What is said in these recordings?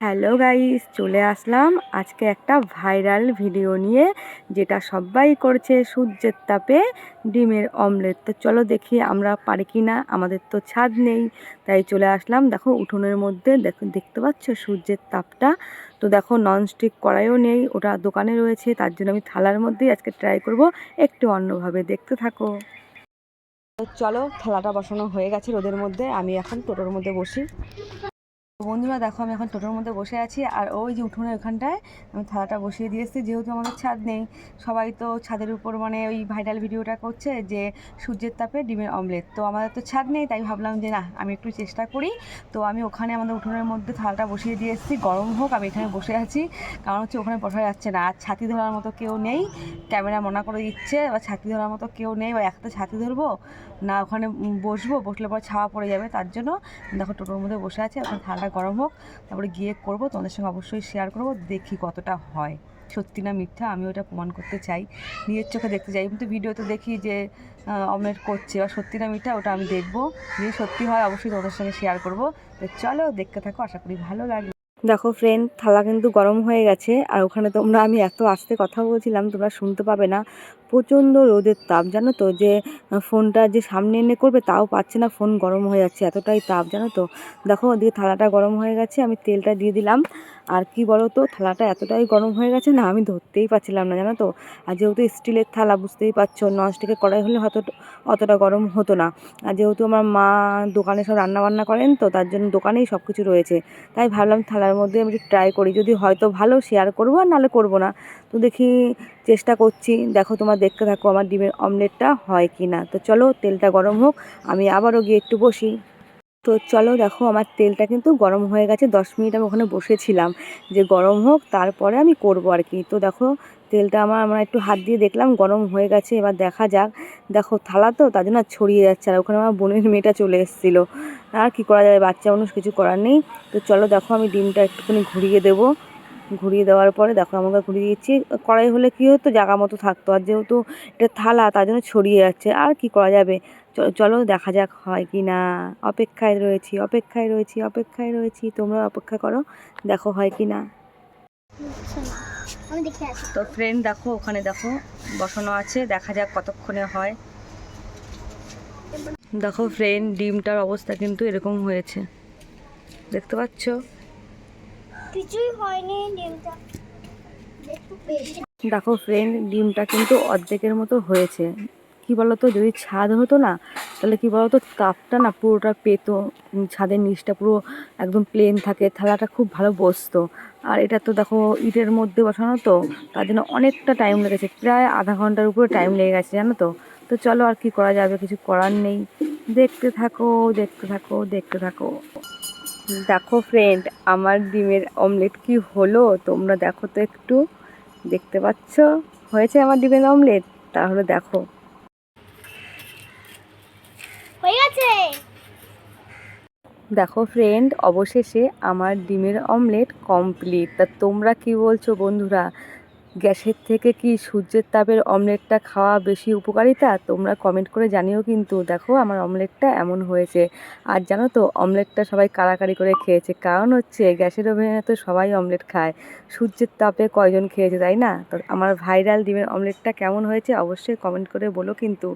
Hello guys, চলে আসলাম আজকে একটা ভাইরাল ভিডিও নিয়ে, যেটা সবাই করছে সূর্যের তাপে ডিমের অমলেট। তো চলো দেখি আমরা পারি কি না আমাদের তো ছাদ নেই, তাই চলে আসলাম। দেখো উঠোনের মধ্যে, দেখো, দেখতে পাচ্ছ সূর্যের তাপটা? তো দেখো ননস্টিক কড়াইও নেই, ওটা দোকানে রয়েছে, তার জন্য আমি থালার মধ্যেই আজকে ট্রাই করব, একটু অন্যভাবে দেখতে থাকো। চলো, থালাটা বসানো হয়ে গেছে রোদের মধ্যে, আমি এখন টোটোর মধ্যে বসি। বন্ধুরা, দেখো আমি এখন টোটোর মধ্যে বসে আছি, আর ওই যে উঠোনের ওখানটায় আমি থালাটা বসিয়ে দিয়ে এসেছি, যেহেতু আমাদের ছাদ নেই। সবাই তো ছাদের উপর মানে ওই ভাইরাল ভিডিওটা করছে যে সূর্যের তাপে ডিমের অমলেট তো আমাদের তো ছাদ নেই, তাই ভাবলাম যে না, আমি একটু চেষ্টা করি। তো আমি ওখানে আমাদের উঠোনের মধ্যে থালাটা বসিয়ে দিয়ে এসেছি, গরম হোক, আমি এখানে বসে আছি। কারণ হচ্ছে ওখানে বসা যাচ্ছে না, আর ছাতি ধরার মতো কেউ নেই। ক্যামেরা মনা করে দিচ্ছে, বা ছাতি ধরার মতো কেউ নেই, বা একটা ছাতি ধরবো, না ওখানে বসবো, বসলে পর ছাওয়া পড়ে যাবে, তার জন্য দেখো টোটোর মধ্যে বসে আছে ওখানে থালাটা গরম হোক, তারপরে গিয়ে করব, তোমাদের সঙ্গে অবশ্যই শেয়ার করব, দেখি কতটা হয়। সত্যি না মিথ্যা? আমি ওটা প্রমাণ করতে চাই। নিজের চোখে দেখতে চাই। কিন্তু ভিডিওতে দেখি যে অমলেট করছে বা সত্যি না মিথ্যা, ওটা আমি দেখব। যদি সত্যি হয়, অবশ্যই তোমাদের সঙ্গে শেয়ার করব। তো চলো, দেখতে থাকো। আশা করি ভালো লাগবে দেখো ফ্রেন্ড থালা কিন্তু গরম হয়ে গেছে। আর ওখানে তোমরা, আমি এত আস্তে কথা বলছিলাম, তোমরা শুনতে পাবে না। প্রচণ্ড রোদের তাপ, জানো তো? যে ফোনটা যে সামনে এনে করবে তাও পাচ্ছে না, ফোন গরম হয়ে যাচ্ছে, এতটাই তাপ, জানো তো? দেখো, ওদিকে থালাটা গরম হয়ে গেছে, আমি তেলটা দিয়ে দিলাম। আর কি বলো তো থালাটা এতটাই গরম হয়ে গেছে না, আমি ধরতেই পারছিলাম না, জানো তো? আর যেহেতু স্টিলের থালা, বুঝতেই পারছ ননস্টিকের কড়াই হলে হয়তো অতটা গরম হতো না। আর যেহেতু আমার মা দোকানে সব রান্নাবান্না করেন, তো তার জন্য দোকানেই সব কিছু রয়েছে। তাই ভাবলাম থালার মধ্যে আমি একটু ট্রাই করি, যদি হয়তো ভালো শেয়ার করব আর নাহলে করব না। তো দেখি, চেষ্টা করছি, দেখো তোমার দেখতে থাকো আমার ডিমের অমলেটটা হয় কি না। তো চলো তেলটা গরম হোক, আমি আবারও গিয়ে একটু বসি। তো চলো দেখো আমার তেলটা কিন্তু গরম হয়ে গেছে, দশ মিনিট আমি ওখানে বসেছিলাম। যে গরম হোক, তারপরে আমি করব আর কি। তো দেখো তেলটা আমার, আমরা একটু হাত দিয়ে দেখলাম, গরম হয়ে গেছে, এবার দেখা যাক। দেখো থালা তো, তার জন্য ছড়িয়ে যাচ্ছে, আর ওখানে আমার বোনের মেয়েটা চলে এসেছিল। আর কি করা যাবে, বাচ্চা মানুষ কিছু করার নেই। তো চলো দেখো আমি ডিমটা একটুখানি ঘুরিয়ে দেবো। ঘুরিয়ে দেওয়ার পরে দেখো আমাকে ঘুরিয়ে দিচ্ছি কড়াই হলে কী হতো? জায়গা মতো থাকতো। আর যেহেতু এটা থালা তার জন্য ছড়িয়ে যাচ্ছে। আর কি করা যাবে? চলো দেখা যাক হয় কি না। অপেক্ষায় রয়েছি অপেক্ষায় রয়েছি অপেক্ষায় রয়েছি। তোমরা অপেক্ষা করো দেখো হয় কি না। তো ফ্রেন্ড দেখো ওখানে দেখো বসানো আছে। দেখা যাক কতক্ষণে হয়। দেখো ফ্রেন্ড ডিমটার অবস্থা কিন্তু এরকম হয়েছে। দেখতে পাচ্ছ? দেখো ফ্রেন্ড ডিমটা কিন্তু অর্ধেকের মতো হয়েছে। কি বলতো, যদি ছাদ হতো না, তাহলে কি বলতো, তাপটা না পুরোটা পেতো ছাদের নিচটা পুরো একদম প্লেন থাকে, থালাটা খুব ভালো বসতো। আর এটা তো দেখো, ইটের মধ্যে বসানো তো, তার জন্য অনেকটা টাইম লেগেছে, প্রায় আধা ঘণ্টার উপরে টাইম লেগে গেছে, জানো তো? তো চলো আর কি করা যাবে, কিছু করার নেই। দেখতে থাকো দেখতে থাকো দেখতে থাকো। দেখো ফ্রেন্ড আমার ডিমের অমলেট কি হলো? তোমরা দেখো তো একটু। দেখতে পাচ্ছ? হয়েছে আমার ডিমের অমলেট তাহলে দেখো। হয়ে গেছে? দেখো ফ্রেন্ড অবশেষে আমার ডিমের অমলেট কমপ্লিট তা তোমরা কি বলছো বন্ধুরা? গ্যাসের থেকে কি সূর্যের তাপের অমলেটটা খাওয়া বেশি উপকারিতা? তোমরা কমেন্ট করে জানিও কিন্তু। দেখো, আমার অমলেটটা এমন হয়েছে। আর জানো তো, অমলেটটা সবাই কাড়াকাড়ি করে খেয়েছে। কারণ হচ্ছে, গ্যাসের ওভেনে তো সবাই অমলেট খায়। সূর্যের তাপে কয়জন খেয়েছে, তাই না? তো আমার ভাইরাল ডিমের অমলেটটা কেমন হয়েছে অবশ্যই কমেন্ট করে বলো কিন্তু।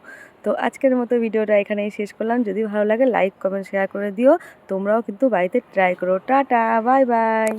তো আজকের মতো ভিডিওটা এখানেই শেষ করলাম। যদি ভালো লাগে লাইক কমেন্ট শেয়ার করে দিও। তোমরাও কিন্তু বাড়িতে ট্রাই করো। Tata bye bye